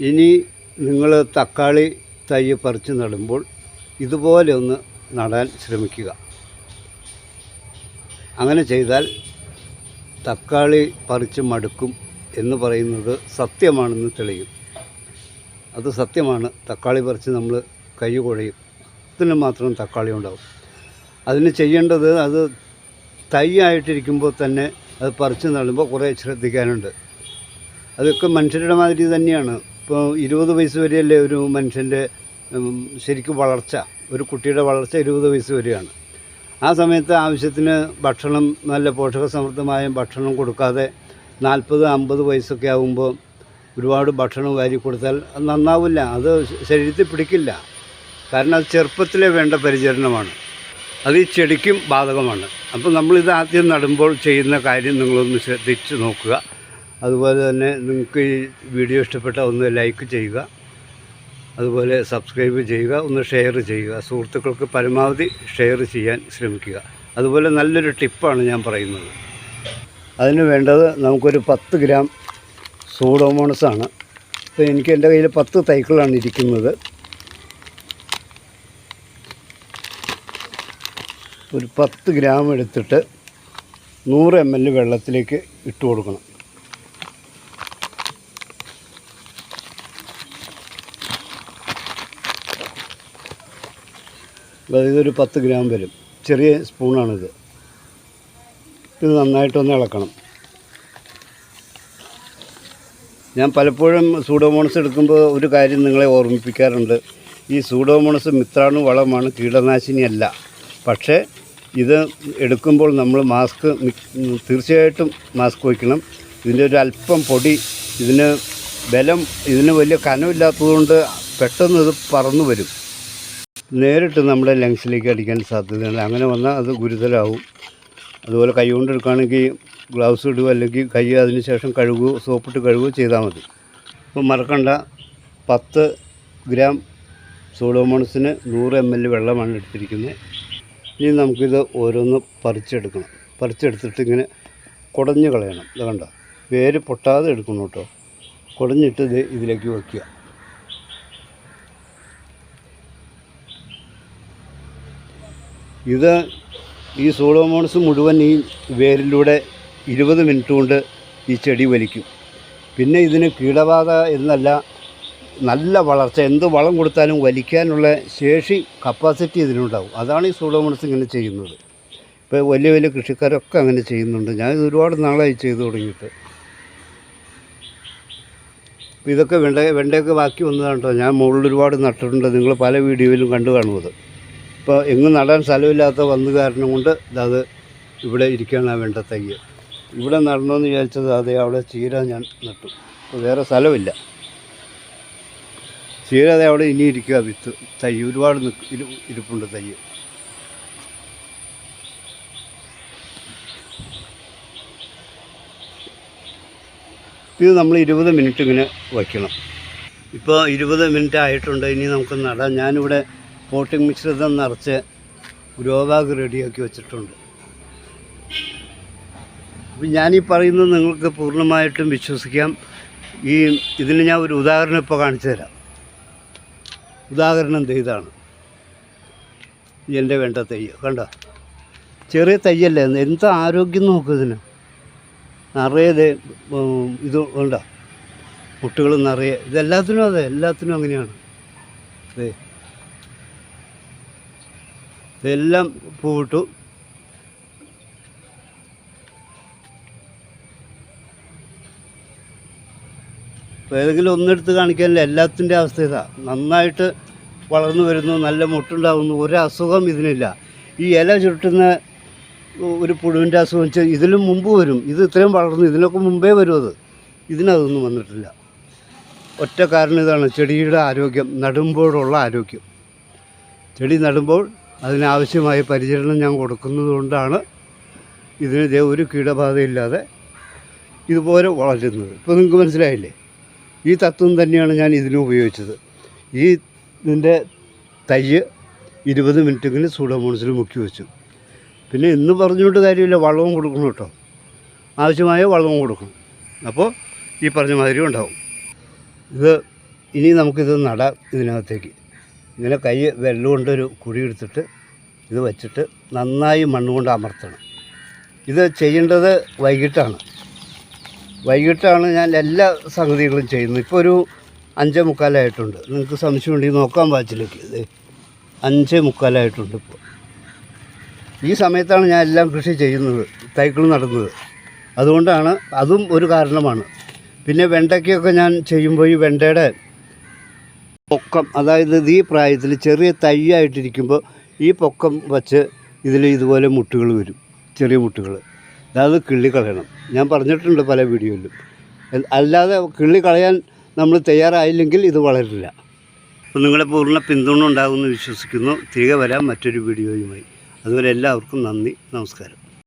ഇനി നിങ്ങൾ തക്കാളി തൈ പറിച്ച് നടുമ്പോൾ ഇതുപോലെ ഒന്ന് നടാൻ ശ്രമിക്കുക. അങ്ങനെ ചെയ്താൽ തക്കാളി പറിച്ച് മടുക്കും എന്ന് പറയുന്നത് സത്യമാണെന്ന് തെളിയും. അത് സത്യമാണ്. തക്കാളി പറിച്ച് നമ്മൾ കൈ കുഴയും. അതിന് മാത്രം തക്കാളി ഉണ്ടാവും. അതിന് ചെയ്യേണ്ടത് അത് തൈ ആയിട്ടിരിക്കുമ്പോൾ തന്നെ അത് പറിച്ച് നടുമ്പോൾ കുറേ ശ്രദ്ധിക്കാനുണ്ട്. അതൊക്കെ മനുഷ്യരുടെ മാതിരി തന്നെയാണ്. ഇപ്പോൾ ഇരുപത് വയസ്സ് വരെയല്ലേ ഒരു മനുഷ്യന്റെ ശരിക്കും വളർച്ച ഒരു കുട്ടിയുടെ വളർച്ച ഇരുപത് വയസ്സ് വരെയാണ്. ആ സമയത്ത് ആവശ്യത്തിന് ഭക്ഷണം നല്ല പോഷകസമൃദ്ധമായ ഭക്ഷണം കൊടുക്കാതെ നാൽപ്പത് അമ്പത് വയസ്സൊക്കെ ആകുമ്പോൾ ഒരുപാട് ഭക്ഷണം വാരി കൊടുത്താൽ നന്നാവില്ല അത് ശരീരത്തിൽ പിടിക്കില്ല. കാരണം അത് ചെറുപ്പത്തിലെ വേണ്ട പരിചരണമാണ്. അത് ഈ ചെടിക്കും ബാധകമാണ്. അപ്പോൾ നമ്മളിത് ആദ്യം നടുമ്പോൾ ചെയ്യുന്ന കാര്യം നിങ്ങളൊന്ന് ശ്രദ്ധിച്ച് നോക്കുക. അതുപോലെ തന്നെ നിങ്ങൾക്ക് ഈ വീഡിയോ ഇഷ്ടപ്പെട്ട ഒന്ന് ലൈക്ക് ചെയ്യുക. അതുപോലെ സബ്സ്ക്രൈബ് ചെയ്യുക. ഒന്ന് ഷെയർ ചെയ്യുക. സുഹൃത്തുക്കൾക്ക് പരമാവധി ഷെയർ ചെയ്യാൻ ശ്രമിക്കുക. അതുപോലെ നല്ലൊരു ടിപ്പാണ് ഞാൻ പറയുന്നത്. അതിന് വേണ്ടത് നമുക്കൊരു പത്ത് ഗ്രാം സൂഡോമോണസ് ആണ്. ഇപ്പോൾ എനിക്ക് എന്റെ കയ്യിൽ പത്ത് തൈക്കളാണ് ഇരിക്കുന്നത്. ഒരു പത്ത് ഗ്രാം എടുത്തിട്ട് നൂറ് എം എൽ വെള്ളത്തിലേക്ക് ഇട്ട് കൊടുക്കണം. അപ്പോൾ ഒരു പത്ത് ഗ്രാം വരും. ചെറിയ സ്പൂണാണിത്. ഇത് നന്നായിട്ടൊന്ന് ഇളക്കണം. ഞാൻ പലപ്പോഴും സൂഡോമോണസ് എടുക്കുമ്പോൾ ഒരു കാര്യം നിങ്ങളെ ഓർമ്മിപ്പിക്കാറുണ്ട്. ഈ സൂഡോമോണസ് മിത്രാണു വളമാണ് കീടനാശിനിയല്ല. പക്ഷേ ഇത് എടുക്കുമ്പോൾ നമ്മൾ മാസ്ക് തീർച്ചയായിട്ടും മാസ്ക് വയ്ക്കണം. ഇതിന്റെ ഒരു അല്പം പൊടി ഇതിന് ബലം ഇതിന് വലിയ കനമില്ലാത്തതുകൊണ്ട് പെട്ടെന്ന് ഇത് പറന്നു വരും. നേരിട്ട് നമ്മുടെ ലങ്സിലേക്ക് അടിക്കാൻ സാധ്യതയുണ്ട് അങ്ങനെ വന്നാൽ അത് ഗുരുതരമാവും അതുപോലെ കൈ കൊണ്ട് എടുക്കുകയാണെങ്കിൽ ഗ്ലൗസ് ഇടുക അല്ലെങ്കിൽ കൈ അതിന് ശേഷം കഴുകുകയോ സോപ്പിട്ട് കഴുകുകയോ ചെയ്താൽ മതി. അപ്പോൾ മറക്കണ്ട. പത്ത് ഗ്രാം സോഡോമോണസിന് നൂറ് എം എൽ വെള്ളമാണ് എടുത്തിരിക്കുന്നത്. ഇനി നമുക്കിത് ഓരോന്ന് പറിച്ചെടുക്കണം. പറിച്ചെടുത്തിട്ട് ഇങ്ങനെ കുടഞ്ഞ് കളയണം. ഇത് കണ്ടോ? വേര് പൊട്ടാതെ എടുക്കണം കേട്ടോ. കുടഞ്ഞിട്ട് ഇത് ഇതിലേക്ക് വയ്ക്കുക ഇത് ഈ സൂഡോമോണസ് മുഴുവൻ ഈ വേരിലൂടെ ഇരുപത് മിനിറ്റ് കൊണ്ട് ഈ ചെടി വലിക്കും. പിന്നെ ഇതിന് കീടബാധ എന്നല്ല നല്ല വളർച്ച എന്ത് വളം കൊടുത്താലും വലിക്കാനുള്ള ശേഷി കപ്പാസിറ്റി ഇതിനുണ്ടാവും അതാണ് ഈ സൂഡോമോണസ് ഇങ്ങനെ ചെയ്യുന്നത്. ഇപ്പോൾ വലിയ വലിയ കൃഷിക്കാരൊക്കെ അങ്ങനെ ചെയ്യുന്നുണ്ട്. ഞാൻ ഒരുപാട് നാളായി ചെയ്തു തുടങ്ങിയിട്ട്. ഇതൊക്കെ വെണ്ട വെണ്ടയൊക്കെ ബാക്കി വന്നതാണ് കേട്ടോ ഞാൻ മുകളിൽ ഒരുപാട് നട്ടിട്ടുണ്ട്. നിങ്ങൾ പല വീഡിയോയിലും കണ്ടു കാണുന്നത്. ഇപ്പോൾ എങ്ങും നടാൻ സ്ഥലമില്ലാത്ത വന്ന് കാരണം കൊണ്ട് അത് ഇവിടെ ഇരിക്കുകയാണ് വേണ്ട തൈ ഇവിടെ നടണമെന്ന് വിചാരിച്ചത് അതേ അവിടെ ചീര ഞാൻ നട്ടു. വേറെ സ്ഥലമില്ല. ചീര അതേ അവിടെ ഇനി ഇരിക്കുക വിത്ത്. തൈ ഒരുപാട് ഇരിപ്പുണ്ട് തൈ. ഇത് നമ്മൾ ഇരുപത് മിനിറ്റ് ഇങ്ങനെ വയ്ക്കണം. ഇപ്പോൾ ഇരുപത് മിനിറ്റ് ആയിട്ടുണ്ട്. ഇനി നമുക്ക് നടാം. ഞാനിവിടെ പോട്ടിംഗ് മിശ്രിതം നിറച്ച് ഗ്രോ ബാഗ് റെഡിയാക്കി വെച്ചിട്ടുണ്ട്. ഞാനീ പറയുന്നത് നിങ്ങൾക്ക് പൂർണമായിട്ടും വിശ്വസിക്കാം. ഈ ഇതിന് ഞാൻ ഒരു ഉദാഹരണം ഇപ്പോൾ കാണിച്ചു തരാം. ഉദാഹരണം ഇതാണ്. എന്റെ വേണ്ട തൈ കണ്ടോ? ചെറിയ തയ്യല്ലേ എന്ത് ആരോഗ്യം നോക്കും ഇതിന്? നിറയെ ഇത് ഉണ്ടോ മുട്ടുകൾ നിറയെ ഇതെല്ലാത്തിനും അതെ എല്ലാത്തിനും അങ്ങനെയാണ്. ദേ ഇതെല്ലാം പൂവിട്ടു ഏതെങ്കിലും ഒന്നെടുത്ത് കാണിക്കാനില്ല എല്ലാത്തിന്റെ അവസ്ഥ ഇതാ. നന്നായിട്ട് വളർന്നു വരുന്നു നല്ല മുട്ടുണ്ടാകുന്നു ഒരു അസുഖം ഇതിനില്ല. ഈ ഇല ചുരുട്ടുന്ന ഒരു പുഴുവിന്റെ അസുഖം വെച്ചാൽ ഇതിലും മുമ്പ് വരും. ഇത് ഇത്രയും വളർന്നു ഇതിനൊക്കെ മുമ്പേ വരും അത്. ഇതിനതൊന്നും വന്നിട്ടില്ല. ഒറ്റ കാരണം ഇതാണ് ചെടിയുടെ ആരോഗ്യം നടുമ്പോഴുള്ള ആരോഗ്യം. ചെടി നടുമ്പോൾ അതിനാവശ്യമായ പരിചരണം ഞാൻ കൊടുക്കുന്നതുകൊണ്ടാണ് ഇതിന് ഒരു കീടബാധയില്ലാതെ ഇതുപോലെ വളരുന്നത്. ഇപ്പോൾ നിങ്ങൾക്ക് മനസ്സിലായില്ലേ? ഈ തത്വം തന്നെയാണ് ഞാൻ ഇതിനും ഉപയോഗിച്ചത്. ഈ ഇതിന്റെ തയ്യ് ഇരുപത് മിനിറ്റെങ്കിലും സൂഡോമോണസിൽ മുക്കി വെച്ചു. പിന്നെ ഇന്ന് പറഞ്ഞുകൊണ്ട് കാര്യമില്ല വളവും കൊടുക്കണം കേട്ടോ. ആവശ്യമായ വളവും കൊടുക്കണം. അപ്പോൾ ഈ പറഞ്ഞ മാതിരി ഉണ്ടാവും. ഇത് ഇനി നമുക്കിത് നടാം ഇതിനകത്തേക്ക്. ഇങ്ങനെ കൈ വെള്ളം കൊണ്ടൊരു കുഴി എടുത്തിട്ട് ഇത് വച്ചിട്ട് നന്നായി മണ്ണുകൊണ്ട് അമർത്തണം. ഇത് ചെയ്യേണ്ടത് വൈകിട്ടാണ്. വൈകിട്ടാണ് ഞാൻ എല്ലാ സംഗതികളും ചെയ്യുന്നത്. ഇപ്പോൾ ഒരു അഞ്ചേ മുക്കാലായിട്ടുണ്ട്. നിങ്ങൾക്ക് സംശയം ഉണ്ടെങ്കിൽ നോക്കാൻ വാച്ചിലേക്ക്. ഇത് അഞ്ചേ മുക്കാലായിട്ടുണ്ട് ഇപ്പോൾ ഈ സമയത്താണ് ഞാൻ എല്ലാം കൃഷി ചെയ്യുന്നത് തൈക്കൾ നടുന്നത്. അതുകൊണ്ടാണ് അതും ഒരു കാരണമാണ്. പിന്നെ വെണ്ടയ്ക്കൊക്കെ ഞാൻ ചെയ്യുമ്പോൾ ഈ വെണ്ടയുടെ പൊക്കം അതായത് ഈ പ്രായത്തിൽ ചെറിയ തൈയായിട്ടിരിക്കുമ്പോൾ ഈ പൊക്കം വച്ച് ഇതിൽ ഇതുപോലെ മുട്ടുകൾ വരും ചെറിയ മുട്ടുകൾ അതായത് കിള്ളി കളയണം. ഞാൻ പറഞ്ഞിട്ടുണ്ട് പല വീഡിയോയിലും. അല്ലാതെ കിള്ളി കളയാൻ നമ്മൾ തയ്യാറായില്ലെങ്കിൽ ഇത് വളരില്ല. അപ്പോൾ നിങ്ങളെ പൂർണ പിന്തുണ ഉണ്ടാകുമെന്ന് വിശ്വസിക്കുന്നു. തിരികെ വരാം മറ്റൊരു വീഡിയോയുമായി. അതുപോലെ എല്ലാവർക്കും നന്ദി നമസ്കാരം.